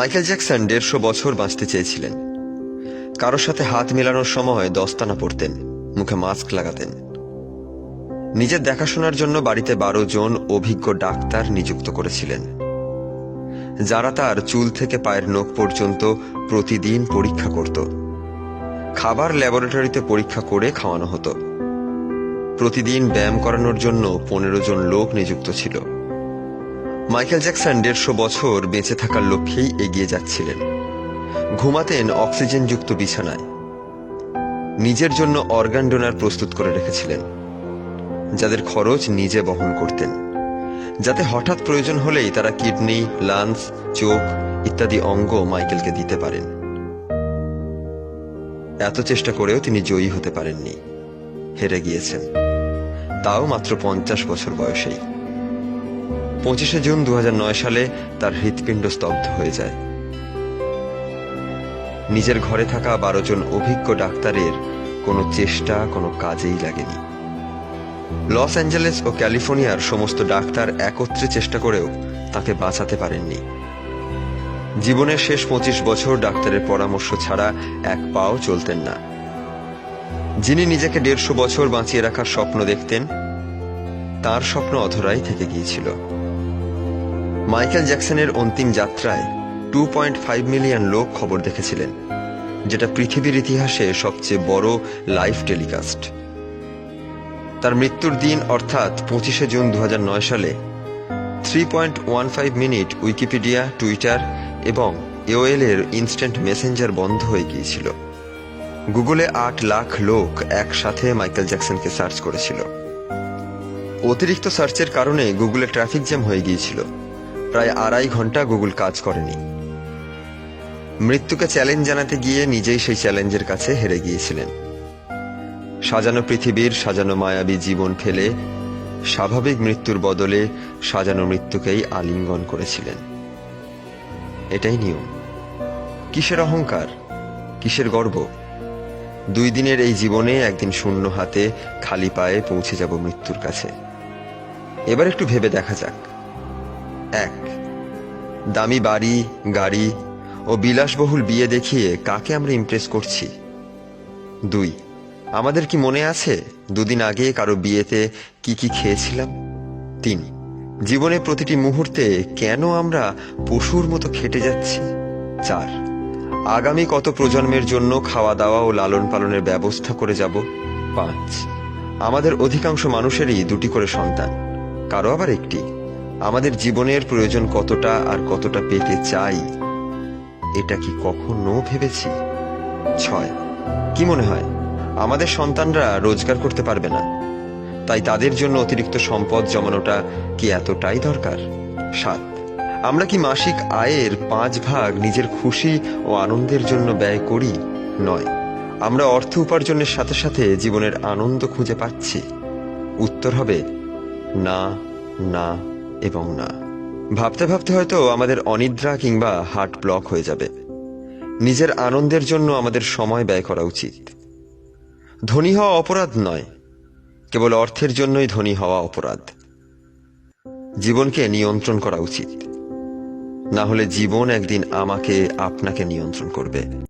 Michael Jackson দেড়শো বছর বাঁচতে চেয়েছিলেন। কারোর সাথে হাত মেলানোর সময় দস্তানা পরতেন, মুখে মাস্ক লাগাতেন। নিজের দেখাশোনার জন্য বাড়িতে বারো জন অভিজ্ঞ ডাক্তার নিযুক্ত করেছিলেন, যারা তার চুল থেকে পায়ের নখ পর্যন্ত প্রতিদিন পরীক্ষা করত। খাবার ল্যাবরেটরিতে পরীক্ষা করে খাওয়ানো হতো। প্রতিদিন ব্যায়াম করানোর জন্য পনেরো জন লোক নিযুক্ত ছিল। মাইকেল জ্যাকসন দেড়শো বছর বেঁচে থাকার লক্ষ্যেই এগিয়ে যাচ্ছিলেন। ঘুমাতেন অক্সিজেনযুক্ত বিছানায়। নিজের জন্য অর্গান ডোনার প্রস্তুত করে রেখেছিলেন, যাদের খরচ নিজে বহন করতেন, যাতে হঠাৎ প্রয়োজন হলেই তারা কিডনি, লাংস, চোখ ইত্যাদি অঙ্গ মাইকেলকে দিতে পারেন। এত চেষ্টা করেও তিনি জয়ী হতে পারেননি। হেরে গিয়েছেন। তাও মাত্র পঞ্চাশ বছর বয়সেই। পঁচিশে জুন দু হাজার নয় সালে তার হৃৎপিণ্ড স্তব্ধ হয়ে যায়। নিজের ঘরে থাকা বারো জন অভিজ্ঞ ডাক্তারের কোনো চেষ্টা, কোনো কাজেই লাগেনি। লস অ্যাঞ্জেলেস ও ক্যালিফোর্নিয়ার সমস্ত ডাক্তার একত্রে চেষ্টা করেও তাকে বাঁচাতে পারেননি। জীবনের শেষ পঁচিশ বছর ডাক্তারের পরামর্শ ছাড়া এক পাও চলতেন না। যিনি নিজেকে দেড়শো বছর বাঁচিয়ে রাখার স্বপ্ন দেখতেন, তার স্বপ্ন অধরাই থেকে গিয়েছিল। মাইকেল জ্যাকসনের অন্তিম যাত্রায় টু পয়েন্ট ফাইভ মিলিয়ন লোক খবর দেখেছিলেন, যেটা পৃথিবীর ইতিহাসে সবচেয়ে বড় লাইভ টেলিকাস্ট। তার মৃত্যুর দিন অর্থাৎ পঁচিশে জুন দু হাজার নয় সালে three point one five minute Wikipedia, Twitter এবং এওএল এর ইনস্ট্যান্ট মেসেঞ্জার বন্ধ হয়ে গিয়েছিল। গুগলে আট লাখ লোক একসাথে মাইকেল জ্যাকসনকে সার্চ করেছিল। অতিরিক্ত সার্চের কারণে গুগলে ট্রাফিক জ্যাম হয়ে গিয়েছিল। প্রায় আড়াই ঘণ্টা গুগল কাজ করেনি। মৃত্যুকে চ্যালেঞ্জ জানাতে গিয়ে নিজেই সেই চ্যালেঞ্জের কাছে হেরে গিয়েছিলেন। সাজানো পৃথিবীর, সাজানো মায়াবী জীবন ফেলে স্বাভাবিক মৃত্যুর বদলে সাজানো মৃত্যুকেই আলিঙ্গন করেছিলেন। এটাই নিয়ম। কিসের অহংকার? কিসের গর্ব? দুই দিনের এই জীবনে একদিন শূন্য হাতে খালি পায়ে পৌঁছে যাব মৃত্যুর কাছে। এবার একটু ভেবে দেখা যাক। এক দামি বাড়ি, গাড়ি ও বিলাসবহুল বিয়ে দেখিয়ে কাকে আমরা ইমপ্রেস করছি? দুই, আমাদের কি মনে আছে দুদিন আগে কারও বিয়েতে কি কি খেয়েছিলাম? তিন, জীবনে প্রতিটি মুহূর্তে কেন আমরা পশুর মতো খেটে যাচ্ছি? চার, আগামী কত প্রজন্মের জন্য খাওয়া দাওয়া ও লালন পালনের ব্যবস্থা করে যাব? পাঁচ, আমাদের অধিকাংশ মানুষেরই দুটি করে সন্তান, কারও আবার একটি। আমাদের জীবনের প্রয়োজন কতটা আর কতটা পেতে চাই, এটা কি কখনো ভেবেছি? ছয়। কি মনে হয়? আমাদের সন্তানরা রোজগার করতে পারবে না। তাই তাদের জন্য অতিরিক্ত সম্পদ জমানোটা কি এতটাই দরকার? সাত। আমরা কি মাসিক আয়ের পাঁচ ভাগ নিজের খুশি ও আনন্দের জন্য ব্যয় করি? নয়। আমরা অর্থ উপার্জনের সাথে সাথে জীবনের আনন্দ খুঁজে পাচ্ছি। উত্তর হবে, না না। এবং না। ভাবতে ভাবতে হয়তো আমাদের অনিদ্রা কিংবা হার্ট ব্লক হয়ে যাবে। নিজের আনন্দের জন্য আমাদের সময় ব্যয় করা উচিত। ধনী হওয়া অপরাধ নয়। কেবল অর্থের জন্যই ধনী হওয়া অপরাধ। জীবনকে নিয়ন্ত্রণ করা উচিত। না হলে জীবন একদিন আমাকে আপনাকে নিয়ন্ত্রণ করবে।